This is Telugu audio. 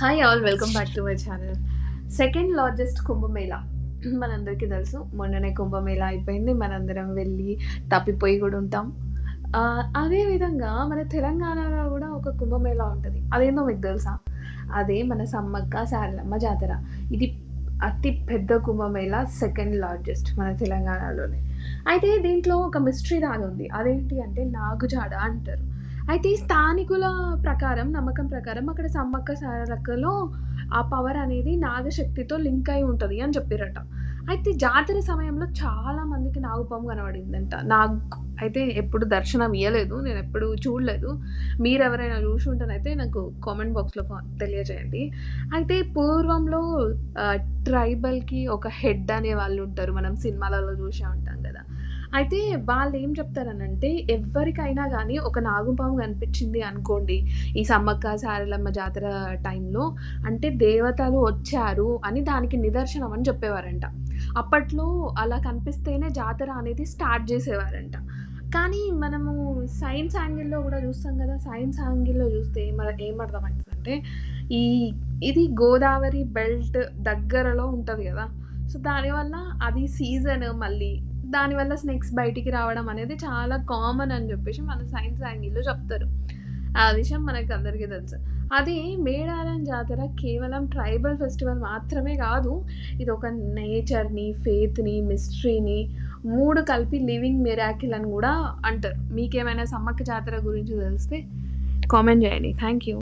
Hi all welcome back to my channel second largest Kumbh Mela మనందరికీ తెలుసు మొన్ననే కుంభమేళా అయిపోయింది మనందరం వెళ్ళి తప్పిపోయి కూడా ఉంటాం. అదేవిధంగా మన తెలంగాణలో కూడా ఒక కుంభమేళా ఉంటుంది. అదేందో మీకు తెలుసా? అదే మన సమ్మక్క సారలమ్మ జాతర. ఇది అతి పెద్ద కుంభమేళా సెకండ్ లార్జెస్ట్ మన తెలంగాణలోనే. అయితే దీంట్లో ఒక మిస్టరీ దాని ఉంది అదేంటి అంటే నాగుజాడ అంటారు. అయితే స్థానికుల ప్రకారం నమ్మకం ప్రకారం అక్కడ సమ్మక్క సారలక్కలో ఆ పవర్ అనేది నాగశక్తితో లింక్ అయి ఉంటుంది అని చెప్పారట. అయితే జాతర సమయంలో చాలా మందికి నాగుపాము కనబడిందంట. నాకు అయితే ఎప్పుడు దర్శనం ఇవ్వలేదు నేను ఎప్పుడు చూడలేదు. మీరు ఎవరైనా చూసి ఉంటేనైతే నాకు కామెంట్ బాక్స్లో తెలియజేయండి. అయితే పూర్వంలో ట్రైబల్కి ఒక హెడ్ అనే వాళ్ళు ఉంటారు. మనం సినిమాలలో చూసే ఉంటాం కదా. అయితే వాళ్ళు ఏం చెప్తారనంటే ఎవరికైనా కానీ ఒక నాగుపాము కనిపించింది అనుకోండి ఈ సమ్మక్క సారలమ్మ జాతర టైంలో అంటే దేవతలు వచ్చారు అని దానికి నిదర్శనం అని చెప్పేవారంట. అప్పట్లో అలా కనిపిస్తేనే జాతర అనేది స్టార్ట్ చేసేవారంట. కానీ మనము సైన్స్ యాంగిల్లో కూడా చూస్తాం కదా సైన్స్ యాంగిల్లో చూస్తే ఏమ ఏమర్థమవుతుందంటే ఈ ఇది గోదావరి బెల్ట్ దగ్గరలో ఉంటుంది కదా. సో దానివల్ల అది సీజన్ మళ్ళీ దానివల్ల స్నేక్స్ బయటికి రావడం అనేది చాలా కామన్ అని చెప్పేసి మన సైన్స్ యాంగిల్లో చెప్తారు. ఆ విషయం మనకు అందరికీ తెలుసు. అది మేడారం జాతర కేవలం ట్రైబల్ ఫెస్టివల్ మాత్రమే కాదు ఇది ఒక నేచర్ని ఫేత్ని మిస్టరీని మూడు కలిపి లివింగ్ మిరాకిల్ అని కూడా అంటారు. మీకేమైనా సమ్మక్క జాతర గురించి తెలిస్తే కామెంట్ చేయండి. Thank you